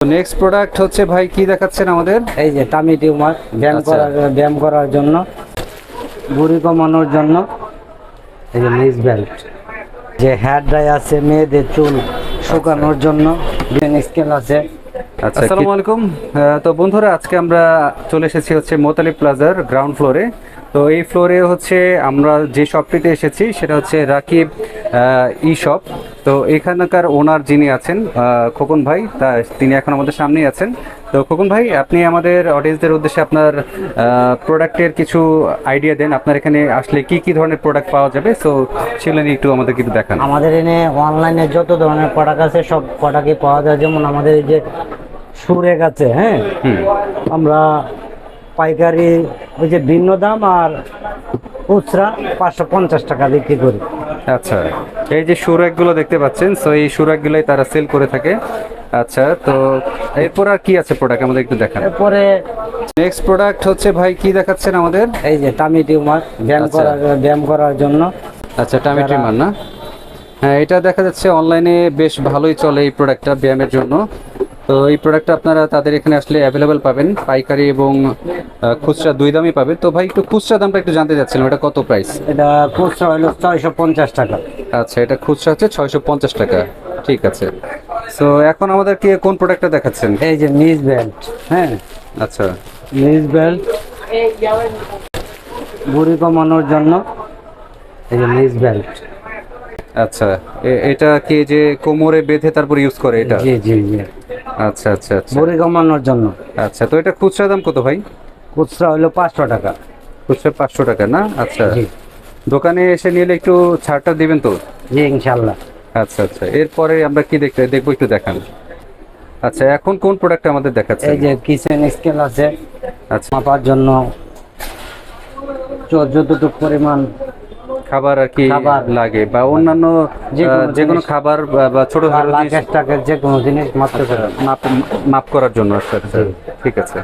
Next product হচ্ছে ভাই কি দেখাচ্ছেন আমাদের? এই যে টামি টিউমার ব্যায়াম আচ্ছা। করার ব্যায়াম করার জন্য বুড়ি কমানোর জন্য এই যে লিস বেল্ট যে হেয়ার ড্রাই আছে মেয়েদের চুল শুকানোর জন্য ব্রেন স্কেল আছে। আচ্ছা আসসালামু আলাইকুম। তো বন্ধুরা আজকে আমরা চলে এসেছি হচ্ছে মোতালি প্লাজার গ্রাউন্ড ফ্লোরে তো এই ফ্লোরে হচ্ছে আমরা যে শপটিতে এসেছি সেটা হচ্ছে রাকিব ই শপ তো এখানকার ওনার যিনি আছেন খোকন ভাই তা তিনি এখন আমাদের সামনেই আছেন। তো খোকন ভাই আপনি আমাদের অডিয়েন্সদের উদ্দেশ্যে আপনার প্রোডাক্টের কিছু আইডিয়া দেন। আপনার এখানে আসলে কি কি ধরনের প্রোডাক্ট পাওয়া যাবে? সো সেগুলো নিয়ে একটু আমাদের একটু দেখান। আমাদের এনে অনলাইনে যত ধরনের প্রোডাক্ট আছে সব প্রোডাক্টই পাওয়া যায়। যেমন আমাদের এই যে সুরেক আছে হ্যাঁ? আমরা পাইকারি ওই যে ভিন্ন দাম আর খুচরা পাঁচশো পঞ্চাশ টাকা বিক্রি করি। আচ্ছা এই যে সুরাকগুলো দেখতে পাচ্ছেন সো এই সুরাকগুলোই তারা সেল করে থাকে। আচ্ছা তো এরপর আর কি আছে প্রোডাক্ট আমাদের একটু দেখান। এরপরে নেক্সট প্রোডাক্ট হচ্ছে ভাই কি দেখাচ্ছেন আমাদের? এই যে টামি টিউমার ব্যায়াম আচ্ছা। করার ব্যায়াম করার জন্য। আচ্ছা টামি ট্রিমার না? হ্যাঁ এটা দেখা যাচ্ছে অনলাইনে বেশ ভালোই চলে এই প্রোডাক্টটা ব্যায়ামের জন্য। তো এই প্রোডাক্টটা আপনারা তাদের এখানে আসলে অ্যাভেলেবেল পাবেন। পাইকারি এবং খুচরা দুই দামই পাবেন তো ভাই একটু খুচরা দামটা একটু জানতে চাচ্ছিলাম এটা কত প্রাইস এটা খুচরা হলো ছয়শো পঞ্চাশ টাকা। আচ্ছা এটা খুচরা হচ্ছে ছয়শো পঞ্চাশ টাকা। ঠিক আছে। সো এখন আমাদেরকে কোন প্রোডাক্টটা দেখাচ্ছেন? এই যে নিজ বেল্ট হ্যাঁ। আচ্ছা। নিজ বেল্ট বুড়ি কমানোর জন্য এই যে নিজ বেল্ট আচ্ছা। এটা কি যে কোমরে বেঁধে তারপর ইউজ করে এটা? জি জি জি। আচ্ছা আচ্ছা আচ্ছা। বুড়ি কমানোর জন্য। আচ্ছা তো এটা খুচরা দাম কত ভাই? খুচরা হলো পাঁচশো টাকা। খুচরা পাঁচশো টাকা না? আচ্ছা। দোকানে এসে নিলে একটু ছাড়টা দিবেন তো? জি ইনশাল্লাহ আচ্ছা আচ্ছা। এরপরে আমরা কি দেখতে দেখব একটু দেখান। আচ্ছা এখন কোন প্রোডাক্ট আমাদের দেখাচ্ছে? এই যে কিচেন স্কেল আছে। আচ্ছা। মাপার জন্য। যতটুকু পরিমাণ খাবার আর কি লাগে বা অন্যান্য যে কোনো। খাবার বা- ছোট যে কোনো জিনিস মাপতে মাপ করার জন্য আচ্ছা আচ্ছা ঠিক আছে।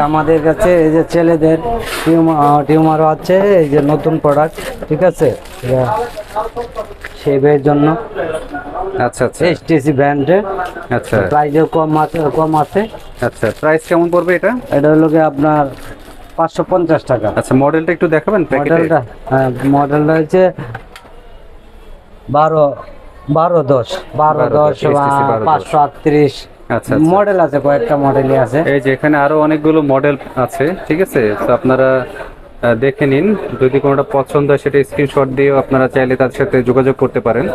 আমাদের কাছে এই যে ছেলেদের টিউমারও আছে এই যে নতুন প্রোডাক্ট ঠিক আছে? শেভের জন্য। আচ্ছা আচ্ছা। এইচটিসি ব্র্যান্ডে আচ্ছা। প্রাইসও কম আছে কম আছে। আচ্ছা প্রাইস কেমন পড়বে এটা? এটা হলো আপনার পাঁচশো পঞ্চাশ টাকা। আচ্ছা মডেলটা একটু দেখাবেন মডেলটা হ্যাঁ মডেলটা হচ্ছে বারো বারো দশ বারো 12 দশ HTC বা 12 দশ। পাঁচশো আটত্রিশ। আচ্ছা আচ্ছা। মডেল আছে কয়েকটা মডেলই আছে। এই যে এখানে আরও অনেকগুলো মডেল আছে ঠিক আছে? তো আপনারা দেখে নিন। যদি কোনোটা পছন্দ হয় সেটা স্ক্রিনশট দিয়েও আপনারা চাইলে তাদের সাথে যোগাযোগ করতে পারেন।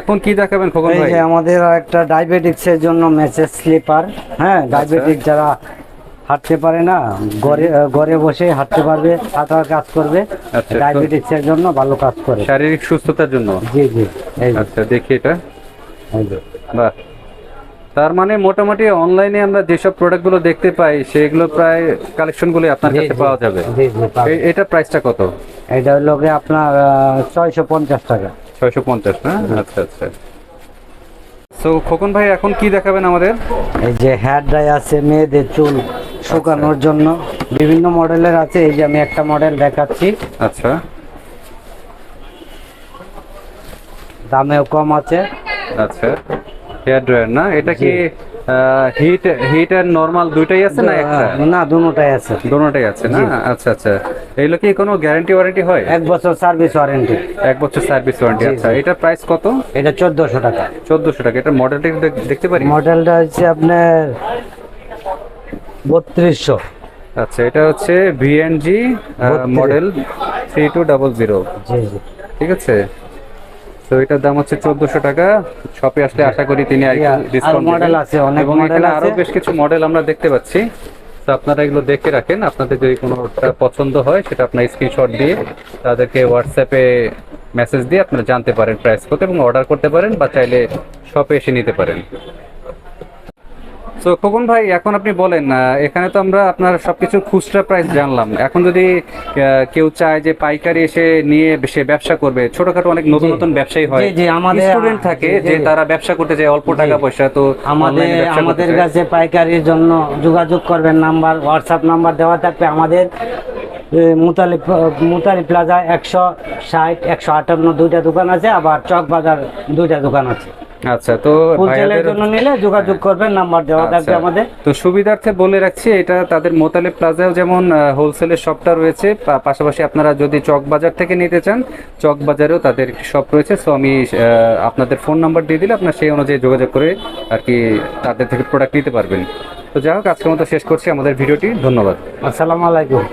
এখন কি দেখাবেন খোকন ভাই? আমাদের একটা ডায়াবেটিক্স এর জন্য মেসেজ স্লিপার হ্যাঁ ডায়াবেটিক যারা হাঁটতে পারে না ঘরে ঘরে বসে হাঁটতে পারবে হাঁটার কাজ করবে আচ্ছা, ডায়াবেটিক্স এর জন্য ভালো কাজ করে। শারীরিক সুস্থতার জন্য? জি জি আচ্ছা দেখি এটা। বাহ। তার মানে মোটামুটি অনলাইনে আমরা যেসব প্রোডাক্টগুলো দেখতে পাই সেগুলো প্রায় কালেকশনগুলো আপনার কাছে পাওয়া যাবে। এটা প্রাইসটা কত? এটা হলো আপনার ছয়শো পঞ্চাশ টাকা। ছয়শো পঞ্চাশ না? আচ্ছা আচ্ছা। তো খোকন ভাই এখন কি দেখাবেন আমাদের? এই যে হেয়ার ড্রাই আছে মেয়েদের চুল। শুকানোর জন্য। বিভিন্ন মডেলের আছে এই যে আমি একটা মডেল দেখাচ্ছি। আচ্ছা। দামেও কম আছে। আচ্ছা। হেয়ার ড্রায়ার না? এটা কি হিট হিট আর নরমাল দুইটাই আছে না একটা? না দুটাই আছে। দোনোটাই আছে না? আচ্ছা আচ্ছা। এগুলো কি কোনো গ্যারান্টি ওয়ারেন্টি হয়? এক বছর সার্ভিস ওয়ারেন্টি। এক বছর সার্ভিস ওয়ারেন্টি আচ্ছা। এটা প্রাইস কত? এটা চোদ্দশো টাকা। চোদ্দশো টাকা। এটা মডেলটা দেখতে পারি? মডেলটা হচ্ছে আপনার বত্রিশশো। আচ্ছা এটা হচ্ছে VNG. Model three two double zero G G. ঠিক আছে? তো এটার দাম হচ্ছে চোদ্দশো টাকা। শপে আসলে আশা করি তিনি ডিসকাউন্ট আছে, অনেক model আরও বেশ কিছু মডেল আমরা দেখতে পাচ্ছি। তো আপনারা এগুলো দেখে রাখেন। আপনাদের যদি কোনোটা পছন্দ হয় সেটা আপনার স্ক্রিনশট দিয়ে তাদেরকে হোয়াটসঅ্যাপে মেসেজ দিয়ে আপনারা জানতে পারেন প্রাইস কত এবং অর্ডার করতে পারেন বা চাইলে শপে এসে নিতে পারেন। তো খোকন ভাই এখন আপনি বলেন এখানে তো আমরা আপনার সবকিছু খুচরা প্রাইস জানলাম। এখন যদি কেউ চায় যে পাইকারি এসে নিয়ে সে ব্যবসা করবে ছোটখাটো অনেক নতুন নতুন ব্যবসায়ী হয়। জি, আমাদের- স্টুডেন্ট থাকে যে তারা ব্যবসা করতে চায় অল্প টাকা পয়সা তো আমাদের আমাদের কাছে পাইকারির জন্য যোগাযোগ করবেন নাম্বার হোয়াটসঅ্যাপ নাম্বার দেওয়া থাকবে। আমাদের মুতালি মুতালি প্লাজা একশো ষাট একশো আটান্ন দুইটা দোকান আছে আবার চক বাজার দুইটা দোকান আছে। আচ্ছা তো ভাইয়াদের জন্য নিলে যোগাযোগ করবেন নাম্বার দেওয়া থাকবে আচ্ছা। আমাদের। তো সুবিধার্থে বলে রাখছি এটা তাদের মোতালেব প্লাজাও যেমন হোলসেলের শপটা রয়েছে পাশাপাশি আপনারা যদি চক বাজার থেকে নিতে চান চক বাজারেও তাদের শপ রয়েছে। সো আমি আপনাদের ফোন নাম্বার দিয়ে দিলে আপনার সেই অনুযায়ী যোগাযোগ করে আর কি তাদের থেকে প্রোডাক্ট নিতে পারবেন। তো যাই হোক আজকের মতো শেষ করছি আমাদের ভিডিওটি। ধন্যবাদ। আসসালামু আলাইকুম।